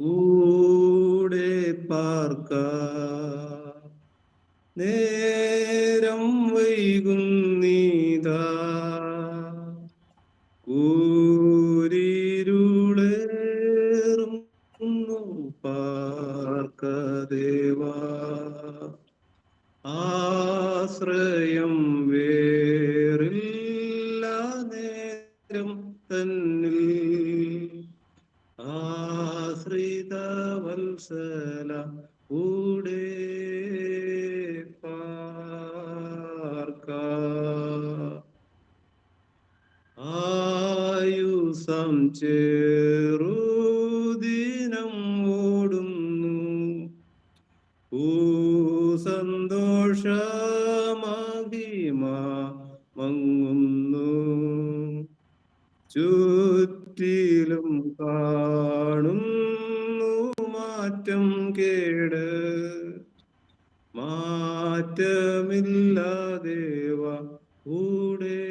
കൂടെ പാർക്ക. നേരം വൈകുന്നീതാ കൂരിരുളേറുന്നു പാർക്ക ദേവാ ആശ്രയം വേറില്ല നേരം തന്നിൽ. ആശ്രിത വത്സല കൂടെ ആയുസം ചെറുദിനം ഓടുന്നു. ഊ സന്തോഷമാകിമ മങ്ങുന്നു ചുറ്റിലും കാണുന്നു മാറ്റം കേട്. മാറ്റമില്ലാദേവ കൂടെ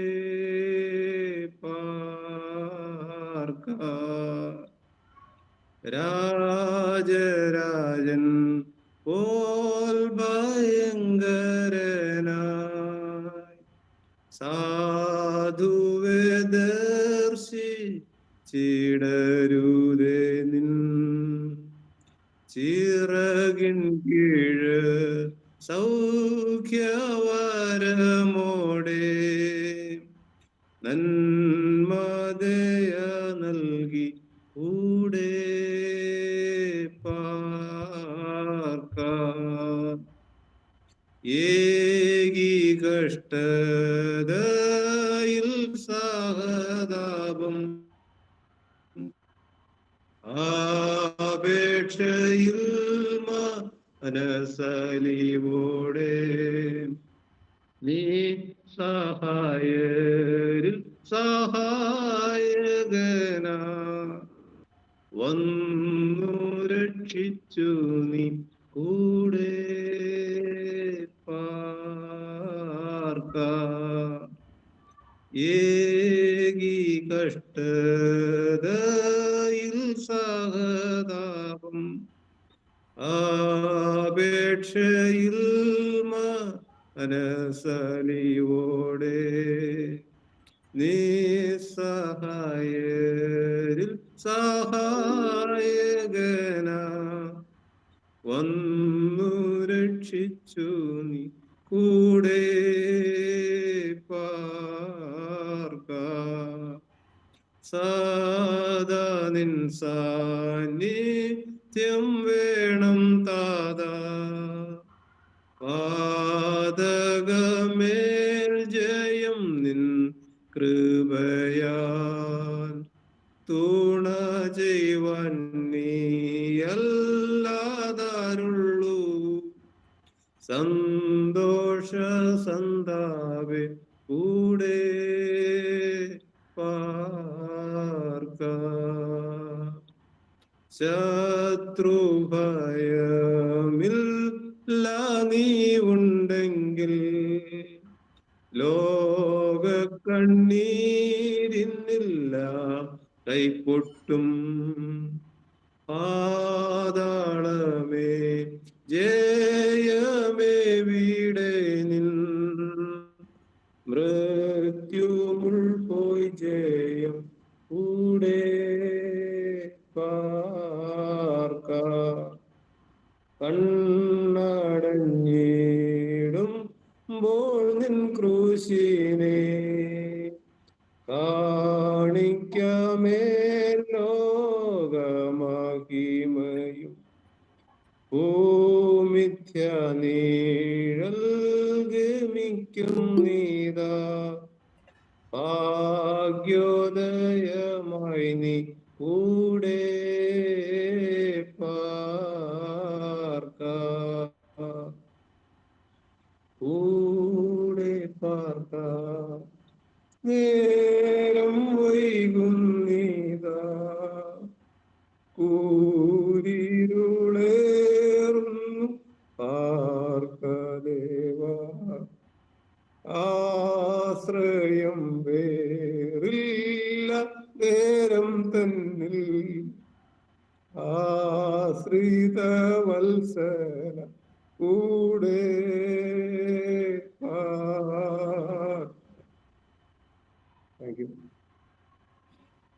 പാർക്ക. രാജരാജൻ പോൽ ഭയങ്കരനായി സാധുവെ ദർശിച്ചിടരുതേ നിൻ. ചിറകിൻ കീഴ് സൗഖ്യവരമോടെ നന്മതയ നൽകി കൂടെ പാർക്ക. ഏകി കഷ്ടതയിൽ അപേക്ഷയിൽ മനസലിവോടെ നീ സഹായരിൽ സഹായകന. വന്നു രക്ഷിച്ചു നീ കൂടെ പാർക്ക. ഏകി കഷ്ടതയിൽ സഹതാപം. ആപേക്ഷയിൽ മനസലിയോടെ നിസ്സഹായരിൽ സഹായകന. വന്നു രക്ഷിച്ചു നീ കൂടെ പാർക്ക സദാ നിൻ സാന്നിധ്യം വേണം താതാ. പാതകമേൽ ജയം നിൻ കൃപയാൽ തുണ ചെയ്യുവാൻ നീയല്ലാതാരുള്ളൂ. സന്തോഷ സന്താവെ കൂടെ ശത്രുഭയമില്ല നീ ഉണ്ടെങ്കിൽ ലോക കണ്ണീരിന്നില്ല കൈപ്പൊട്ടും പാതാളമേ ജയമേ വീടെ നിൻ മൃത്യുമുൾ പോയി ജയം നിൻ ക്രൂശിനെ കാണിക്കമേൽ ലോകമാകിമയും ഭൂമിഥ്യ നീഴൽ ഗമിക്കും നീതാ. ഭാഗ്യോദയമായി നീ കൂടെ പാർക്ക കൂടെ പാർക്ക നേരം വൈകുന്നീതാ. കൂരിരുളേറുന്നു പാർക്കദേവ. ആശ്രയം വേറില്ല നേരം തന്നിൽ. ആ ആശ്രിത വത്സല കൂടെ താങ്ക്